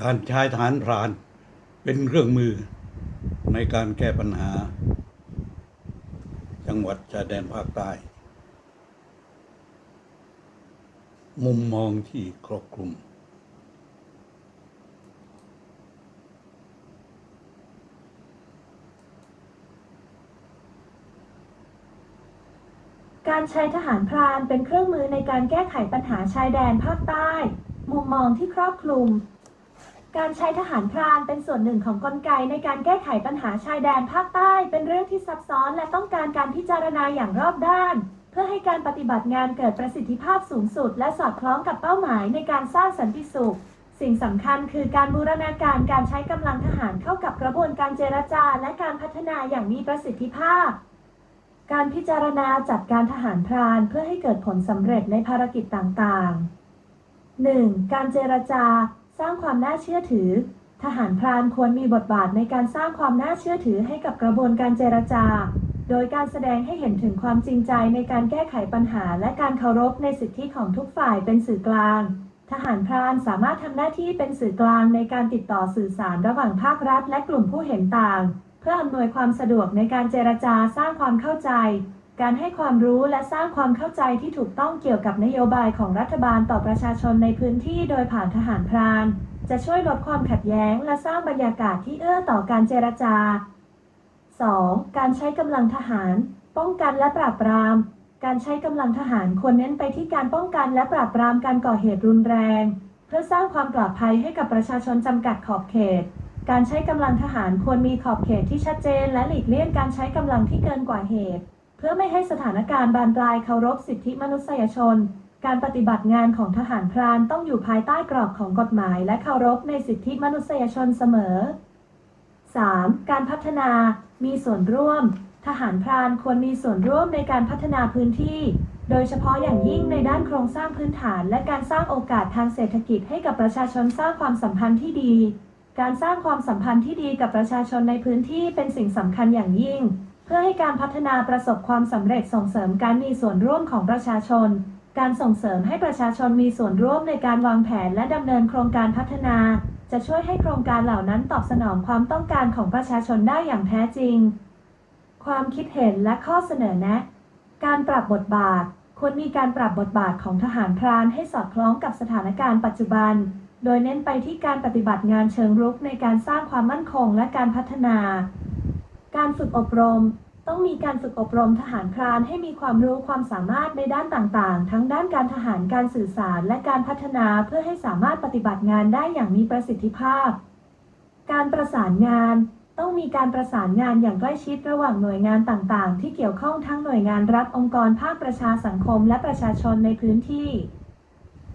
การใช้ทหารพรานเป็นเครื่องมือในการแก้ปัญหา จังหวัดชายแดนภาคใต้ มุมมองที่ครอบคลุม การใช้ทหารพรานเป็นเครื่องมือในการแก้ไขปัญหาชายแดนภาคใต้ มุมมองที่ครอบคลุม การใช้ทหารพรานเป็นส่วนหนึ่งของกลไกในการแก้ไขปัญหาชายแดนภาคใต้ เป็นเรื่องที่ซับซ้อนและต้องการการพิจารณาอย่างรอบด้าน เพื่อให้การปฏิบัติงานเกิดประสิทธิภาพสูงสุด และสอดคล้องกับเป้าหมายในการสร้างสันติสุข สิ่งสำคัญคือการบูรณาการการใช้กำลังทหารเข้ากับกระบวนการเจรจา และการพัฒนาอย่างมีประสิทธิภาพ การพิจารณาจัดการทหารพรานเพื่อให้เกิดผลสำเร็จในภารกิจต่างๆ 1. การเจรจา สร้างความน่าเชื่อถือ ทหารพรานควรมีบทบาทในการสร้างความน่าเชื่อถือให้กับกระบวนการเจรจา โดยการแสดงให้เห็นถึงความจริงใจในการแก้ไขปัญหา และการเคารพในสิทธิของทุกฝ่ายเป็นสื่อกลาง ทหารพรานสามารถทำหน้าที่เป็นสื่อกลางในการติดต่อสื่อสารระหว่างภาครัฐ และกลุ่มผู้เห็นต่าง เพื่ออำนวยความสะดวกในการเจรจาสร้างความเข้าใจ การให้ความรู้และสร้างความเข้าใจที่ถูกต้องเกี่ยวกับนโยบายของรัฐบาลต่อประชาชนในพื้นที่โดยผ่านทหารพราน จะช่วยลดความขัดแย้ง และสร้างบรรยากาศที่เอื้อต่อการเจรจา 2. การใช้กำลังทหาร ป้องกันและปราบปราม การใช้กำลังทหารควรเน้นไปที่การป้องกันและปราบปรามการก่อเหตุรุนแรง เพื่อสร้างความปลอดภัยให้กับประชาชนจำกัดขอบเขต การใช้กำลังทหารควรมีขอบเขตที่ชัดเจน และหลีกเลี่ยงการใช้กำลังที่เกินกว่าเหตุ เพื่อไม่ให้สถานการณ์บานปลายเคารพสิทธิมนุษยชน การปฏิบัติงานของทหารพรานต้องอยู่ภายใต้กรอบของกฎหมาย และเคารพในสิทธิมนุษยชนเสมอ 3. การพัฒนา มีส่วนร่วม ทหารพรานควรมีส่วนร่วมในการพัฒนาพื้นที่ โดยเฉพาะอย่างยิ่งในด้านโครงสร้างพื้นฐาน และการสร้างโอกาสทางเศรษฐกิจให้กับประชาชนสร้างความสัมพันธ์ที่ดี การสร้างความสัมพันธ์ที่ดีกับประชาชนในพื้นที่เป็นสิ่งสำคัญอย่างยิ่ง เพื่อให้การพัฒนาประสบความสำเร็จส่งเสริมการมีส่วนร่วมของประชาชน การส่งเสริมให้ประชาชนมีส่วนร่วมในการวางแผนและดำเนินโครงการพัฒนา จะช่วยให้โครงการเหล่านั้นตอบสนองความต้องการของประชาชนได้อย่างแท้จริง ความคิดเห็นและข้อเสนอแนะ การปรับบทบาท ควรมีการปรับบทบาทของทหารพรานให้สอดคล้องกับสถานการณ์ปัจจุบัน โดยเน้นไปที่การปฏิบัติงานเชิงรุกในการสร้างความมั่นคงและการพัฒนา การฝึกอบรม ต้องมีการฝึกอบรมทหารพรานให้มีความรู้ความสามารถในด้านต่างๆ ทั้งด้านการทหารการสื่อสารและการพัฒนาเพื่อให้สามารถปฏิบัติงานได้อย่างมีประสิทธิภาพ การประสานงานต้องมีการประสานงานอย่างใกล้ชิดระหว่างหน่วยงานต่างๆ ที่เกี่ยวข้องทั้งหน่วยงานรัฐองค์กรภาคประชาสังคมและประชาชนในพื้นที่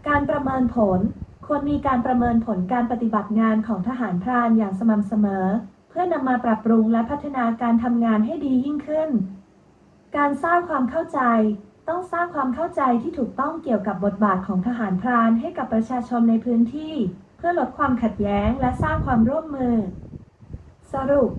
การประเมินผล ควรมีการประเมินผลการปฏิบัติงานของทหารพรานอย่างสม่ำเสมอ เพื่อนำมาปรับปรุงและพัฒนาการทำงานให้ดียิ่งขึ้น การสร้างความเข้าใจ ต้องสร้างความเข้าใจที่ถูกต้องเกี่ยวกับบทบาทของทหารพรานให้กับประชาชนในพื้นที่ เพื่อลดความขัดแย้งและสร้างความร่วมมือ สรุป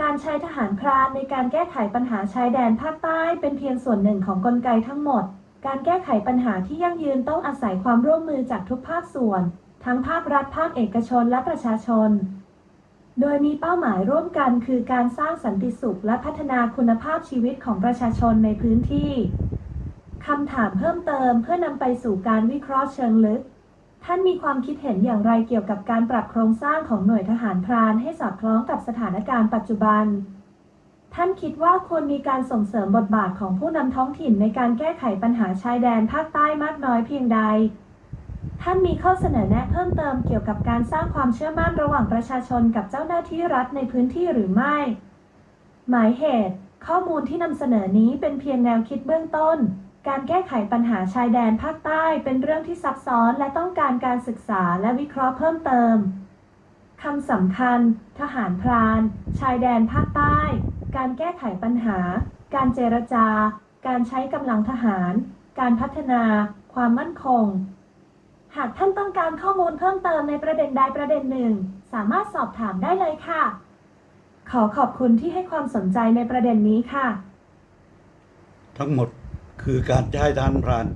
การใช้ทหารพรานในการแก้ไขปัญหาชายแดนภาคใต้เป็นเพียงส่วนหนึ่งของกลไกทั้งหมด การแก้ไขปัญหาที่ยั่งยืนต้องอาศัยความร่วมมือจากทุกภาคส่วน ทั้งภาครัฐภาคเอกชนและประชาชน โดยมีเป้าหมายร่วมกันคือการสร้างสันติสุขและพัฒนาคุณภาพชีวิตของประชาชนในพื้นที่คำถามเพิ่มเติมเพื่อนำไปสู่การวิเคราะห์เชิงลึก ท่านมีความคิดเห็นอย่างไรเกี่ยวกับการปรับโครงสร้างของหน่วยทหารพรานให้สอดคล้องกับสถานการณ์ปัจจุบัน ท่านคิดว่าควรมีการส่งเสริมบทบาทของผู้นำท้องถิ่นในการแก้ไขปัญหาชายแดนภาคใต้มากน้อยเพียงใด ท่านมีข้อเสนอแนะเพิ่มเติมเกี่ยวกับการสร้างความเชื่อมั่นระหว่างประชาชนกับเจ้าหน้าที่รัฐในพื้นที่หรือไม่ หมายเหตุ ข้อมูลที่นำเสนอนี้เป็นเพียงแนวคิดเบื้องต้น การแก้ไขปัญหาชายแดนภาคใต้เป็นเรื่องที่ซับซ้อนและต้องการการศึกษาและวิเคราะห์เพิ่มเติมคำสำคัญ ทหารพราน ชายแดนภาคใต้ การแก้ไขปัญหา การเจรจา การใช้กำลังทหาร การพัฒนา ความมั่นคง หากท่านต้องการข้อมูลเพิ่มเติมในประเด็นใดประเด็นหนึ่ง สามารถสอบถามได้เลยค่ะ ขอขอบคุณที่ให้ความสนใจในประเด็นนี้ค่ะ ทั้งหมดคือการใช้ทหารพราน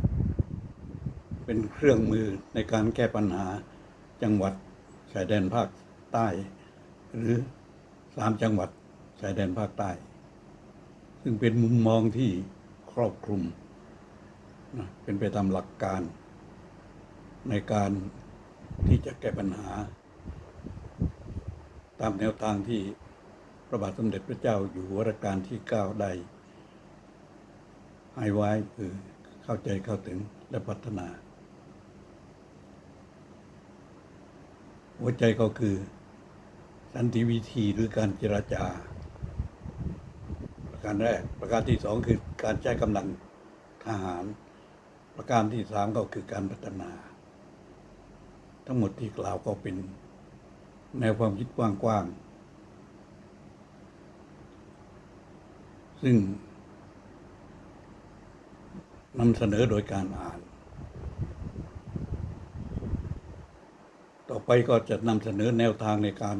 เป็นเครื่องมือในการแก้ปัญหาจังหวัดชายแดนภาคใต้ หรือสามจังหวัดชายแดนภาคใต้ ซึ่งเป็นมุมมองที่ครอบคลุม เป็นไปตามหลักการ ในการที่จะแก้ปัญหา ตามแนวทางที่พระบาทสมเด็จพระเจ้าอยู่หัวรัชกาลที่เก้าได้ให้ไว้คือเข้าใจเข้าถึงและพัฒนา หัวใจก็คือสันติวิธีหรือการเจรจา ประการแรก ประการที่สองคือการใช้กำลังทหาร ประการที่สามก็คือการพัฒนา ทั้งหมดที่กล่าวก็เป็นแนวความคิดกว้างๆ ซึ่งนำเสนอโดยการอ่าน ต่อไปก็จะนำเสนอแนวทางในการ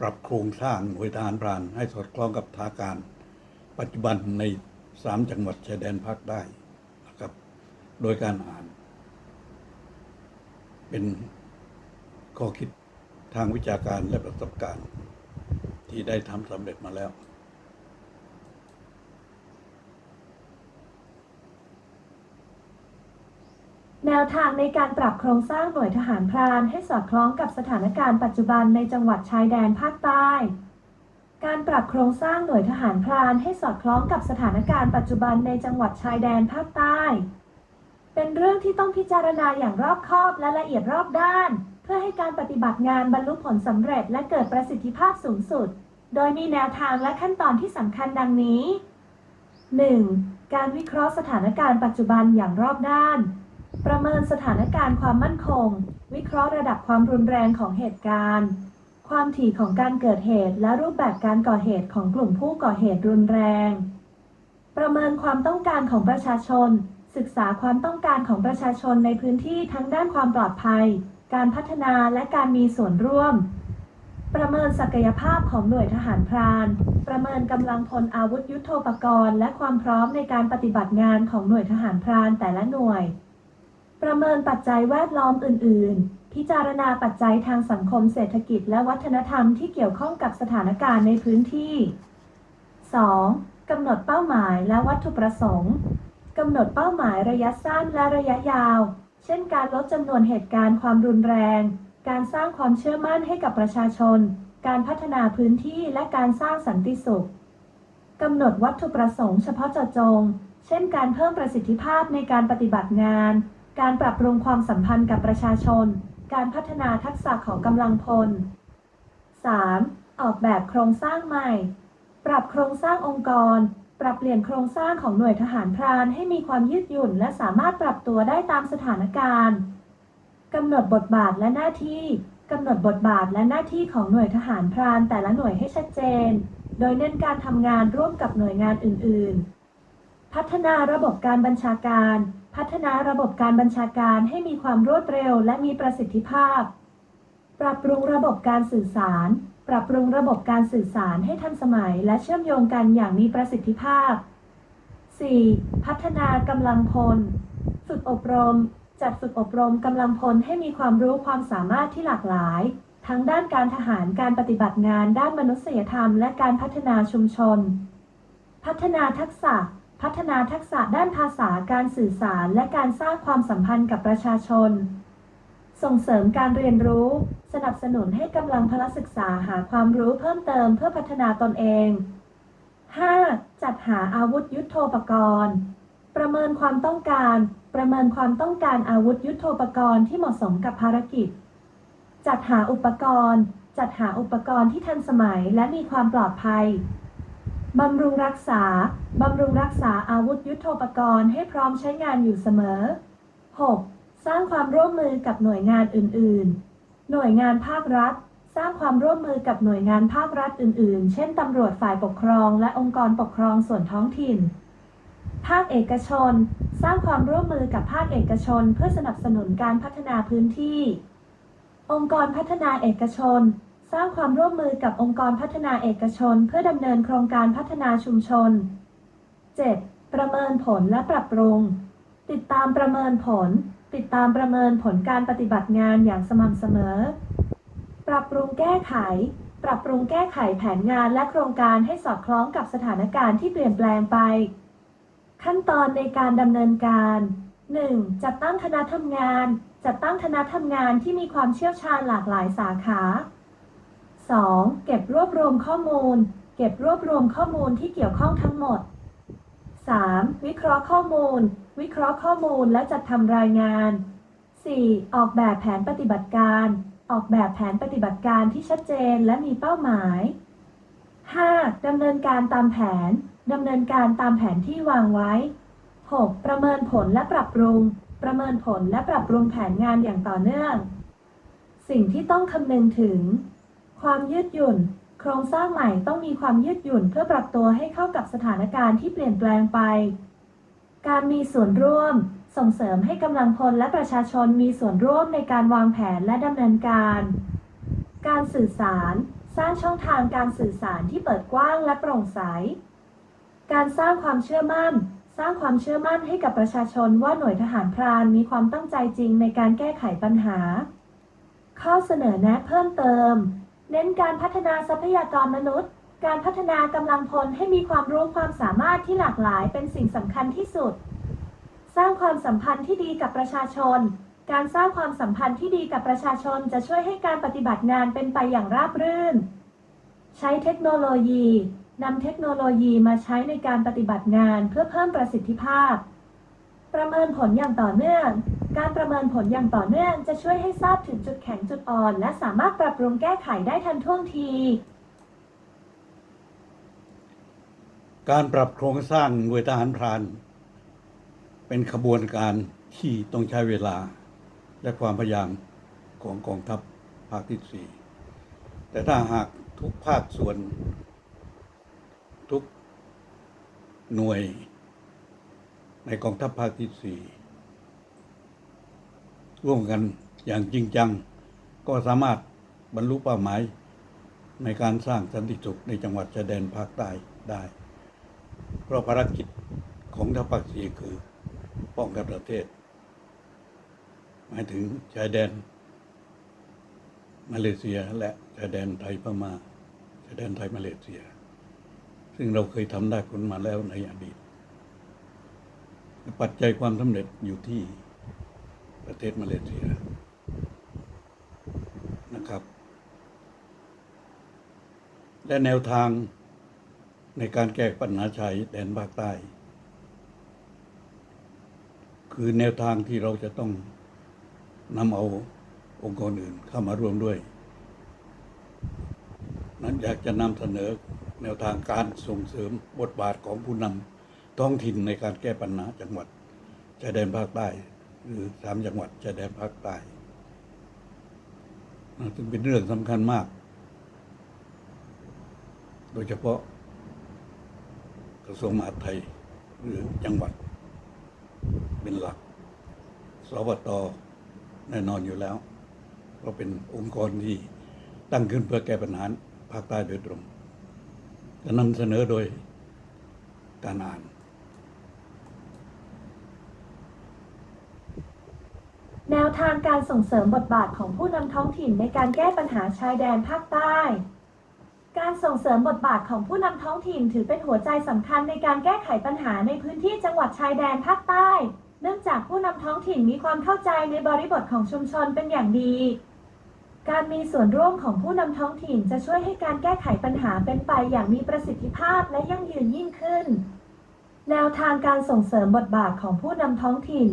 ปรับโครงสร้างหน่วยทหารพราน ให้สอดคล้องกับทาการปัจจุบันในสามจังหวัดชายแดนภาคได้นะครับ โดยการอ่าน เป็น ข้อคิดทางวิชาการและประสบการณ์ ที่ได้ทำสำเร็จมาแล้ว แนวทางในการปรับโครงสร้างหน่วยทหารพรานให้สอดคล้องกับสถานการณ์ปัจจุบันในจังหวัดชายแดนภาคใต้การปรับโครงสร้างหน่วยทหารพรานให้สอดคล้องกับสถานการณ์ปัจจุบันในจังหวัดชายแดนภาคใต้ เป็นเรื่องที่ต้องพิจารณาอย่างรอบคอบและละเอียดรอบด้าน เพื่อให้การปฏิบัติงานบรรลุผลสำเร็จและเกิดประสิทธิภาพสูงสุด โดยมีแนวทางและขั้นตอนที่สำคัญดังนี้ 1. การวิเคราะห์สถานการณ์ปัจจุบันอย่างรอบด้าน ประเมินสถานการณ์ความมั่นคง วิเคราะห์ระดับความรุนแรงของเหตุการณ์ ความถี่ของการเกิดเหตุและรูปแบบการก่อเหตุของกลุ่มผู้ก่อเหตุรุนแรง ประเมินความต้องการของประชาชน ศึกษาความต้องการของประชาชนในพื้นที่ทั้งด้านความปลอดภัย การพัฒนาและการมีส่วนร่วม ประเมินศักยภาพของหน่วยทหารพราน ประเมินกำลังพลอาวุธยุโทโธปกรณ์ และความพร้อมในการปฏิบัติงานของหน่วยทหารพรานแต่ละหน่วย ประเมินปัจจัยแวดล้อมอื่น ๆ พิจารณาปัจจัยทางสังคมเศรษฐกิจและวัฒนธรรมที่เกี่ยวข้องกับสถานการณ์ในพื้นที่ 2. กำหนดเป้าหมายและวัตถุประสงค์ กำหนดเป้าหมายระยะสั้นและระยะยาว เช่นการลดจำนวนเหตุการณ์ความรุนแรง การสร้างความเชื่อมั่นให้กับประชาชน การพัฒนาพื้นที่และการสร้างสันติสุขกำหนดวัตถุประสงค์เฉพาะเจาะจง เช่นการเพิ่มประสิทธิภาพในการปฏิบัติงาน การปรับปรุงความสัมพันธ์กับประชาชน การพัฒนาทักษะของกำลังพล 3. ออกแบบโครงสร้างใหม่ ปรับโครงสร้างองค์กร ปรับเปลี่ยนโครงสร้างของหน่วยทหารพรานให้มีความยืดหยุ่น และสามารถปรับตัวได้ตามสถานการณ์กำหนดบทบาทและหน้าที่กำหนดบทบาทและหน้าที่ของหน่วยทหารพรานแต่ละหน่วยให้ชัดเจน โดยเน้นการทำงานร่วมกับหน่วยงานอื่น ๆ พัฒนาระบบการบัญชาการ พัฒนาระบบการบัญชาการให้มีความรวดเร็วและมีประสิทธิภาพ ปรับปรุงระบบการสื่อสาร ปรับปรุงระบบการสื่อสารให้ทันสมัยและเชื่อมโยงกันอย่างมีประสิทธิภาพ 4. พัฒนากำลังพล ฝึกอบรม จัดฝึกอบรมกำลังพลให้มีความรู้ความสามารถที่หลากหลาย ทั้งด้านการทหารการปฏิบัติงานด้านมนุษยธรรม และการพัฒนาชุมชน พัฒนาทักษะ พัฒนาทักษะด้านภาษาการสื่อสาร และการสร้างความสัมพันธ์กับประชาชน ส่งเสริมการเรียนรู้ สนับสนุนให้กำลังพลศึกษาหาความรู้เพิ่มเติมเพื่อพัฒนาตนเอง 5. จัดหาอาวุธยุโทโธปกรณ์ ประเมินความต้องการ ประเมินความต้องการอาวุธยุโทโธปกรณ์ที่เหมาะสมกับภารกิจ จัดหาอุปกรณ์ จัดหาอุปกรณ์ที่ทันสมัยและมีความปลอดภัย บำรุงรักษา บำรุงรักษาอาวุธยุโทโธปกรณ์ให้พร้อมใช้งานอยู่เสมอ 6. สร้างความร่วมมือกับหน่วยงานอื่น ๆ หน่วยงานภาครัฐ สร้างความร่วมมือกับหน่วยงานภาครัฐอื่น ๆ เช่นตำรวจฝ่ายปกครองและองค์กรปกครองส่วนท้องถิ่น ภาคเอกชน สร้างความร่วมมือกับภาคเอกชน เพื่อสนับสนุนการพัฒนาพื้นที่ องค์กรพัฒนาเอกชน สร้างความร่วมมือกับองค์กรพัฒนาเอกชน เพื่อดำเนินโครงการพัฒนาชุมชน 7. ประเมินผลและปรับปรุง ติดตามประเมินผล ติดตามประเมินผลการปฏิบัติงานอย่างสม่ำเสมอ ปรับปรุงแก้ไข ปรับปรุงแก้ไขแผนงานและโครงการให้สอดคล้องกับสถานการณ์ที่เปลี่ยนแปลงไป ขั้นตอนในการดำเนินการ 1. จัดตั้งคณะทำงาน จัดตั้งคณะทำงานที่มีความเชี่ยวชาญหลากหลายสาขา 2. เก็บรวบรวมข้อมูล เก็บรวบรวมข้อมูลที่เกี่ยวข้องทั้งหมด 3. วิเคราะห์ข้อมูล วิเคราะห์ข้อมูลและจัดทำรายงาน 4. ออกแบบแผนปฏิบัติการ ออกแบบแผนปฏิบัติการที่ชัดเจนและมีเป้าหมาย 5. ดำเนินการตามแผน ดำเนินการตามแผนที่วางไว้ 6. ประเมินผลและปรับปรุง ประเมินผลและปรับปรุงแผนงานอย่างต่อเนื่อง สิ่งที่ต้องคำนึงถึง ความยืดหยุ่น โครงสร้างใหม่ต้องมีความยืดหยุ่นเพื่อปรับตัวให้เข้ากับสถานการณ์ที่เปลี่ยนแปลงไป การมีส่วนร่วม ส่งเสริมให้กำลังพลและประชาชนมีส่วนร่วมในการวางแผนและดำเนินการ การสื่อสาร สร้างช่องทางการสื่อสารที่เปิดกว้างและโปร่งใส การสร้างความเชื่อมั่น สร้างความเชื่อมั่นให้กับประชาชนว่าหน่วยทหารพรานมีความตั้งใจจริงในการแก้ไขปัญหา ข้อเสนอแนะเพิ่มเติม เน้นการพัฒนาทรัพยากรมนุษย์ การพัฒนากำลังพลให้มีความรู้ความสามารถที่หลากหลายเป็นสิ่งสำคัญที่สุด สร้างความสัมพันธ์ที่ดีกับประชาชน การสร้างความสัมพันธ์ที่ดีกับประชาชนจะช่วยให้การปฏิบัติงานเป็นไปอย่างราบรื่น ใช้เทคโนโลยีนำเทคโนโลยีมาใช้ในการปฏิบัติงานเพื่อเพิ่มประสิทธิภาพ ประเมินผลอย่างต่อเนื่อง การประเมินผลอย่างต่อเนื่องจะช่วยให้ทราบถึงจุดแข็งจุดอ่อน และสามารถปรับปรุงแก้ไขได้ทันท่วงที การปรับโครงสร้างหน่วยทหารพราน เป็นขบวนการที่ต้องใช้เวลาและความพยายามของกองทัพภาคที่สี่แต่ถ้าหากทุกภาคส่วน ทุกหน่วยในกองทัพภาคที่สี่ร่วมกันอย่างจริงจัง ก็สามารถบรรลุเป้าหมายในการสร้างสันติสุขในจังหวัดชายแดนภาคใต้ได้ เพราะภารกิจของทัพภาคสี่คือป้องกันประเทศ หมายถึงชายแดน มาเลเซียและชายแดนไทยพม่าชายแดนไทยมาเลเซีย ซึ่งเราเคยทำได้ผลมาแล้วในอดีต ปัจจัยความสำเร็จอยู่ที่ประเทศมาเลเซียนะครับ และแนวทาง ในการแก้ปัญหาชายแดนภาคใต้ คือแนวทางที่เราจะต้องนำเอาองค์กรอื่นเข้ามาร่วมด้วย นั้นอยากจะนำเสนอแนวทางการส่งเสริมบทบาทของผู้นำท้องถิ่นในการแก้ปัญหาจังหวัดชายแดนภาคใต้ หรือสามจังหวัดชายแดนภาคใต้ซึ่งเป็นเรื่องสำคัญมาก โดยเฉพาะ กระทรวงมหาดไทย หรือจังหวัด เป็นหลัก สวตแน่นอนอยู่แล้วเพราะเป็นองค์กรที่ตั้งขึ้นเพื่อแก้ปัญหาภาคใต้โดยตรงจะนำเสนอโดยการอ่าน แนวทางการส่งเสริมบทบาทของผู้นำท้องถิ่นในการแก้ปัญหาชายแดนภาคใต้ การส่งเสริมบทบาทของผู้นำท้องถิ่นถือเป็นหัวใจสำคัญในการแก้ไขปัญหาในพื้นที่จังหวัดชายแดนภาคใต้ เนื่องจากผู้นำท้องถิ่นมีความเข้าใจในบริบทของชุมชนเป็นอย่างดี การมีส่วนร่วมของผู้นำท้องถิ่นจะช่วยให้การแก้ไขปัญหาเป็นไปอย่างมีประสิทธิภาพและยั่งยืนยิ่งขึ้น แนวทางการส่งเสริมบทบาทของผู้นำท้องถิ่น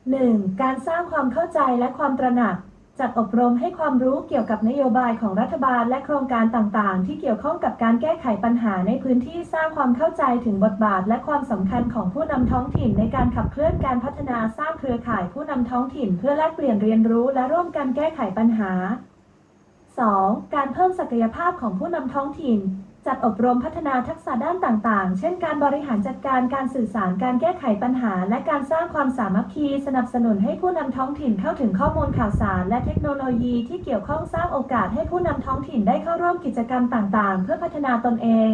1. การสร้างความเข้าใจและความตระหนัก จัดอบรมให้ความรู้เกี่ยวกับนโยบายของรัฐบาลและโครงการต่างๆ ที่เกี่ยวข้องกับการแก้ไขปัญหาในพื้นที่สร้างความเข้าใจถึงบทบาทและความสำคัญของผู้นำท้องถิ่นในการขับเคลื่อนการพัฒนาสร้างเครือข่ายผู้นำท้องถิ่น เพื่อแลกเปลี่ยนเรียนรู้และร่วมกันแก้ไขปัญหา 2. การเพิ่มศักยภาพของผู้นำท้องถิ่น จัดอบรมพัฒนาทักษะด้านต่างๆ เช่นการบริหารจัดการการสื่อสารการแก้ไขปัญหา และการสร้างความสามัคคี สนับสนุนให้ผู้นำท้องถิ่นเข้าถึงข้อมูลข่าวสาร และเทคโนโลยีที่เกี่ยวข้องสร้างโอกาสให้ผู้นำท้องถิ่นได้เข้าร่วมกิจกรรมต่างๆ เพื่อพัฒนาตนเอง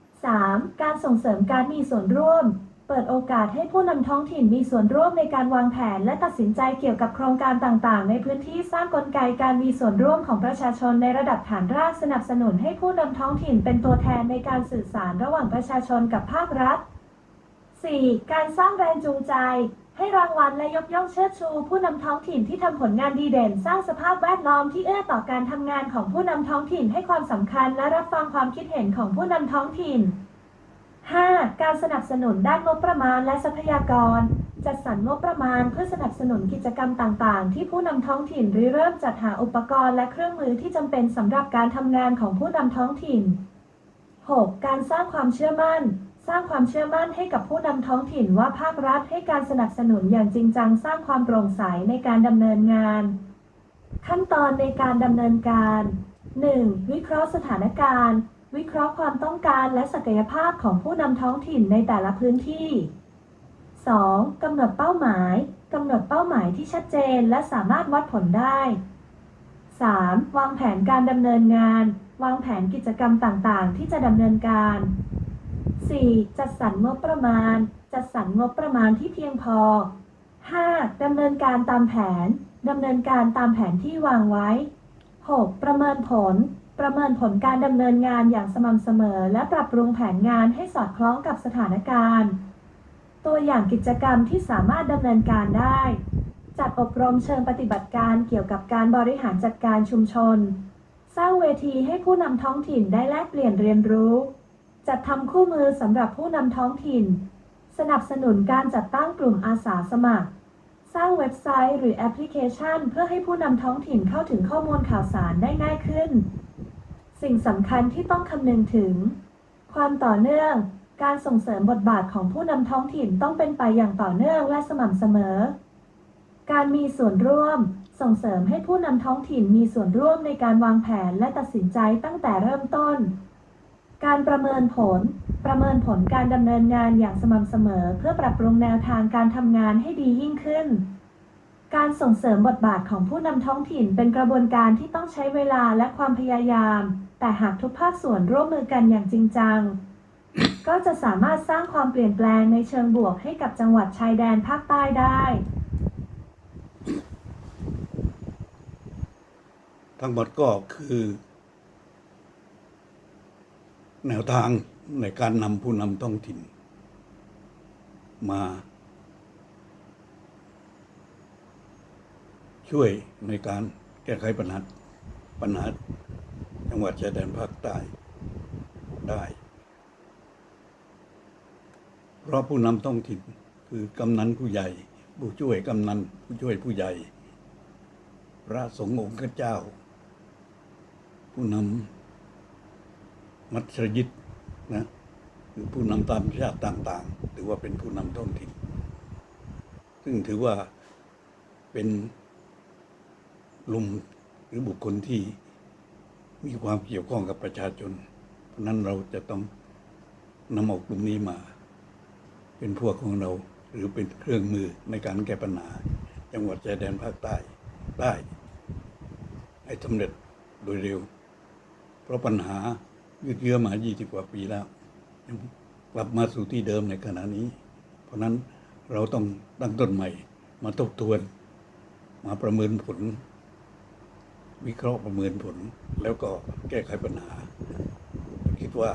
3. การส่งเสริมการมีส่วนร่วม เปิดโอกาสให้ผู้นำท้องถิ่นมีส่วนร่วมในการวางแผน และตัดสินใจเกี่ยวกับโครงการต่างๆ ในพื้นที่สร้างกลไกการมีส่วนร่วมของประชาชนในระดับฐานรากสนับสนุนให้ผู้นำท้องถิ่นเป็นตัวแทนในการสื่อสารระหว่างประชาชนกับภาครัฐ 4. การสร้างแรงจูงใจ ให้รางวัลและยกย่องเชิดชู ผู้นำท้องถิ่นที่ทำผลงานดีเด่น สร้างสภาพแวดล้อมที่เอื้อต่อการทำงานของผู้นำท้องถิ่นให้ความสำคัญและรับฟังความคิดเห็นของผู้นำท้องถิ่น 5. การสนับสนุนด้านงบประมาณและทรัพยากร จัดสรรงบประมาณเพื่อสนับสนุนกิจกรรมต่างๆ ที่ผู้นำท้องถิ่นริเริ่มจัดหาอุปกรณ์และเครื่องมือที่จำเป็นสำหรับการทำงานของผู้นำท้องถิ่น 6. การสร้างความเชื่อมั่น สร้างความเชื่อมั่นให้กับผู้นำท้องถิ่นว่าภาครัฐให้การสนับสนุนอย่างจริงจังสร้างความโปร่งใสในการดำเนินงาน ขั้นตอนในการดำเนินการ 1. วิเคราะห์สถานการณ์ วิเคราะห์ความต้องการและศักยภาพของผู้นำท้องถิ่นในแต่ละพื้นที่ 2. กำหนดเป้าหมาย กำหนดเป้าหมายที่ชัดเจนและสามารถวัดผลได้ 3. วางแผนการดำเนินงาน วางแผนกิจกรรมต่างๆ ที่จะดำเนินการ 4. จัดสรรงบประมาณ จัดสรรงบประมาณที่เพียงพอ 5. ดำเนินการตามแผน ดำเนินการตามแผนที่วางไว้ 6. ประเมินผล ประเมินผลการดำเนินงานอย่างสม่ำเสมอ และปรับปรุงแผนงานให้สอดคล้องกับสถานการณ์ ตัวอย่างกิจกรรมที่สามารถดำเนินการได้ จัดอบรมเชิงปฏิบัติการเกี่ยวกับการบริหารจัดการชุมชน สร้างเวทีให้ผู้นำท้องถิ่นได้แลกเปลี่ยนเรียนรู้ จัดทำคู่มือสำหรับผู้นำท้องถิ่น สนับสนุนการจัดตั้งกลุ่มอาสาสมัคร สร้างเว็บไซต์หรือแอปพลิเคชัน เพื่อให้ผู้นำท้องถิ่นเข้าถึงข้อมูลข่าวสารได้ง่ายขึ้น สิ่งสำคัญที่ต้องคำนึงถึง ความต่อเนื่อง การส่งเสริมบทบาทของผู้นำท้องถิ่นต้องเป็นไปอย่างต่อเนื่องและสม่ำเสมอ การมีส่วนร่วม ส่งเสริมให้ผู้นำท้องถิ่นมีส่วนร่วมในการวางแผนและตัดสินใจตั้งแต่เริ่มต้น การประเมินผล ประเมินผลการดำเนินงานอย่างสม่ำเสมอ เพื่อปรับปรุงแนวทางการทำงานให้ดียิ่งขึ้น การส่งเสริมบทบาทของผู้นำท้องถิ่นเป็นกระบวนการที่ต้องใช้เวลาและความพยายาม แต่หากทุกภาคส่วนร่วมมือกันอย่างจริงจัง ก็จะสามารถสร้างความเปลี่ยนแปลงในเชิงบวกให้กับจังหวัดชายแดนภาคใต้ได้ทั้งหมดก็คือ แนวทางในการนำผู้นำท้องถิ่น มา ช่วยในการแก้ไขปัญหาปัญหาจังหวัดชายแดนภาคใต้ได้ เพราะผู้นำท้องถิ่นคือกำนันผู้ใหญ่ ผู้ช่วยกำนันผู้ช่วยผู้ใหญ่ พระสงฆ์องค์เจ้า ผู้นำมัสยิดนะคือผู้นำตามชาติต่างๆ ถือว่าเป็นผู้นำท้องถิ่น ซึ่งถือว่าเป็น ลุ่มหรือบุคคลที่มีความเกี่ยวข้องกับประชาชน เพราะนั้นเราจะต้องนำเอากลุ่มนี้มา เป็นพวกของเราหรือเป็นเครื่องมือในการแก้ปัญหา จังหวัดชายแดนภาคใต้ได้ให้สำเร็จโดยเร็ว เพราะปัญหายืดเยื้อมา 20 กว่าปีแล้ว ยังกลับมาสู่ที่เดิมในขณะนี้ เพราะนั้นเราต้องตั้งต้นใหม่มาทบทวน มาประเมินผล วิเคราะห์ประเมินผล แล้วก็แก้ไขปัญหา คิดว่า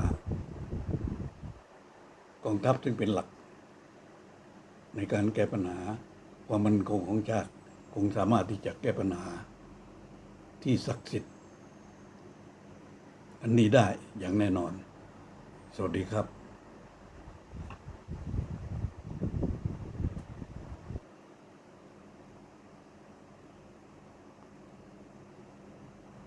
กองทัพซึ่งเป็นหลัก ในการแก้ปัญหาความมั่นคงของชาติคงสามารถที่จะแก้ปัญหา ที่ศักดิ์สิทธิ์อันนี้ได้อย่างแน่นอน สวัสดีครับ